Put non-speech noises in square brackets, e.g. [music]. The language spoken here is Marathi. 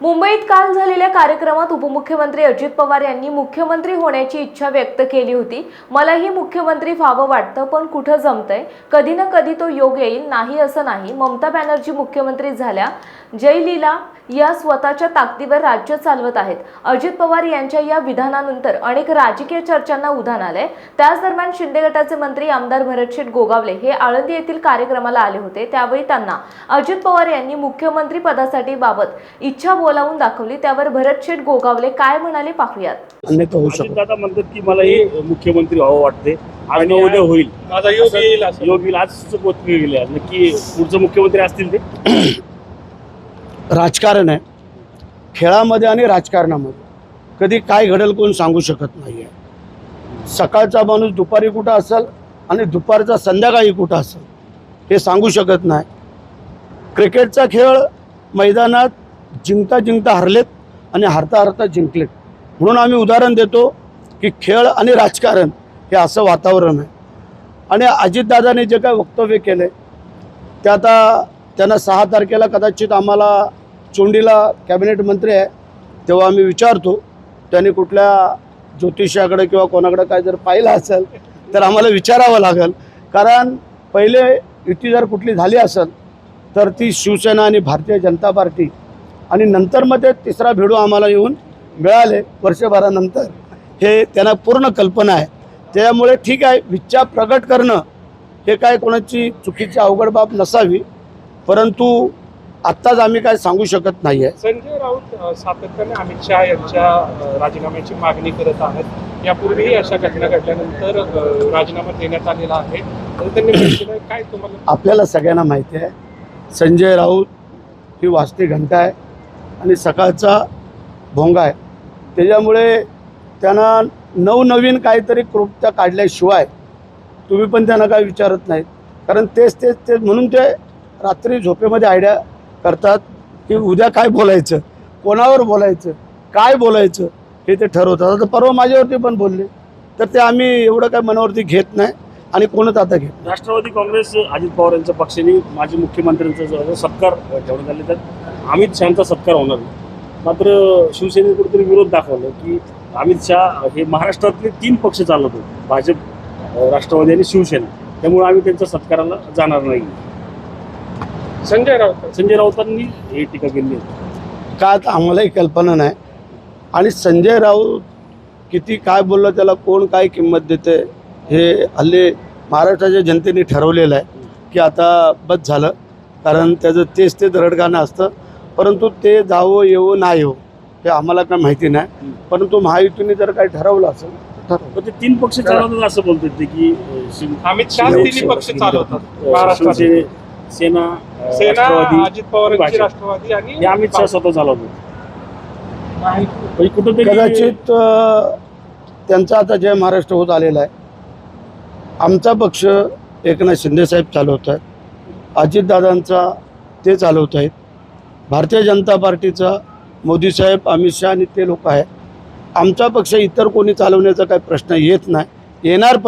मुंबईत काल झालेल्या कार्यक्रमात उपमुख्यमंत्री अजित पवार यांनी मुख्यमंत्री होण्याची इच्छा व्यक्त केली होती. मलाही मुख्यमंत्री व्हावं वाटतं पण कुठं जमतंय? कधी ना कधी तो योग येईल. नाही असं नाही. ममता बॅनर्जी मुख्यमंत्री झाल्या. जयलीला या स्वतःच्या ताकदीवर राज्य चालवत आहेत. अजित पवार यांच्या या विधानानंतर अनेक राजकीय चर्चांना उधाण आलंय. त्याच दरम्यान शिंदे गटाचे मंत्री आमदार भरतशेठ गोगावले हे आळंदी येथील कार्यक्रमाला आले होते. त्यावेळी त्यांना अजित पवार यांनी मुख्यमंत्री पदासाठी बाबत इच्छा बोलावून दाखवली. त्यावर भरतशेठ गोगावले काय म्हणाले पाहूयात. म्हणतात की मला हे मुख्यमंत्री व्हावं वाटते आणि उद्या होईल. योग येईल आज गेले आज नक्की पुढचं मुख्यमंत्री असतील ते? [clears throat] राजकारण आहे. खेळामध्ये आणि राजकारणामध्ये. कधी काय घडेल कोण सांगू शकत नाही आहे सकाळचा माणूस दुपारी कुठं असेल आणि दुपारचा संध्याकाळी कुठं असेल हे सांगू शकत नाही. क्रिकेटचा खेळ मैदानात जिंकता जिंकता हरलेत आणि हरता हरता जिंकलेत. म्हणून आम्ही उदाहरण देतो की खेळ आणि राजकारण हे असं वातावरण आहे. आणि अजितदादांनी जे काय वक्तव्य केलं ते आता त्यांना सहा तारखेला कदाचित आम्हाला चोंडीला कॅबिनेट मंत्री आहे तेव्हा आम्ही विचारतो. त्यांनी कुठल्या ज्योतिषाकडे किंवा कोणाकडे काय जर पाहिलं असेल तर आम्हाला विचारावं लागेल. कारण पहिले युती जर कुठली झाली असेल तर ती शिवसेना आणि भारतीय जनता पार्टी. आणि नंतर मग ते तिसरा भेडू आम्हाला येऊन मिळाले वर्षभरानंतर. हे त्यांना पूर्ण कल्पना आहे. त्यामुळे ठीक आहे विच्छा प्रगट करणं हे काय कोणाची चुकीची अवघड बाब नसावी. परंतु आत्ताच आम्ही काय सांगू शकत नाही आहे संजय राऊत सातत्याने अमित शहा यांच्या राजीनाम्याची मागणी करत आहेत. यापूर्वीही अशा घटना घडल्यानंतर राजीनामा देण्यात आलेला आहे. काय तुम्हाला आपल्याला सगळ्यांना माहिती आहे संजय राऊत ही वाजती घंटा आहे आणि सकाळचा भोंगा आहे. त्याच्यामुळे त्यांना नवनवीन काहीतरी कृत्या काढल्याशिवाय तुम्ही पण त्यांना काय विचारत नाहीत. कारण तेच तेच तेच म्हणून ते रात्री झोपेमध्ये आयडिया करतात की उद्या काय बोलायचं? कोणावर बोलायचं? काय बोलायचं? हे ते ठरवतात. आता परवा माझ्यावरती पण बोलले. तर ते आम्ही एवढं काय मनावरती घेत नाही आणि कोणच आता घेत राष्ट्रवादी काँग्रेस अजित पवार यांच्या पक्षाने माजी मुख्यमंत्र्यांचा सत्कार ठेवण्यात आले तर अमित शहाचा सत्कार होणार नाही. मात्र शिवसेनेने कुठेतरी विरोध दाखवला की अमित शहा हे महाराष्ट्रातले तीन पक्ष चालत होते. भाजप राष्ट्रवादी आणि शिवसेना. त्यामुळे आम्ही त्यांच्या सत्काराला जाणार नाही. संजय राऊत. संजय राऊतांनी ही टीका केली का आता आम्हालाही कल्पना नाही. आणि संजय राऊत किती काय बोललं त्याला कोण काय किंमत देते हे हल्ली महाराष्ट्राच्या जनतेने ठरवलेलं आहे की आता बस झालं. कारण त्याचं तेच तेच रडगाणं असतं. परंतु ते जावं येवं नाही येवो हे आम्हाला काय माहिती नाही. परंतु महायुतीने जर काही ठरवलं असेल तर ठरवलं. पण ते तीन पक्ष चालवतात असं बोलतात ते की अ, शिव- अमित शहा तिन्ही पक्ष चालवतात. महाराष्ट्रात. शिवसेने सेना राष्ट्रवादी अजित पवारांची भाजप. राष्ट्रवादी आणि हे अमित शहा स्वतः म्हणजे कुठंतरी कदाचित अ, त्यांचा आता जय महाराष्ट्र होत आलेला आहे. आमचा पक्ष एकनाथ शिंदेसाहेब चालवत आहेत अजितदादांचा ते चालवत आहेत भारतीय जनता पार्टीचा मोदीसाहेब अमित शहा आणि ते लोक आहेत. आमचा पक्ष इतर कोणी चालवण्याचा काही प्रश्न येत नाही. येणार पण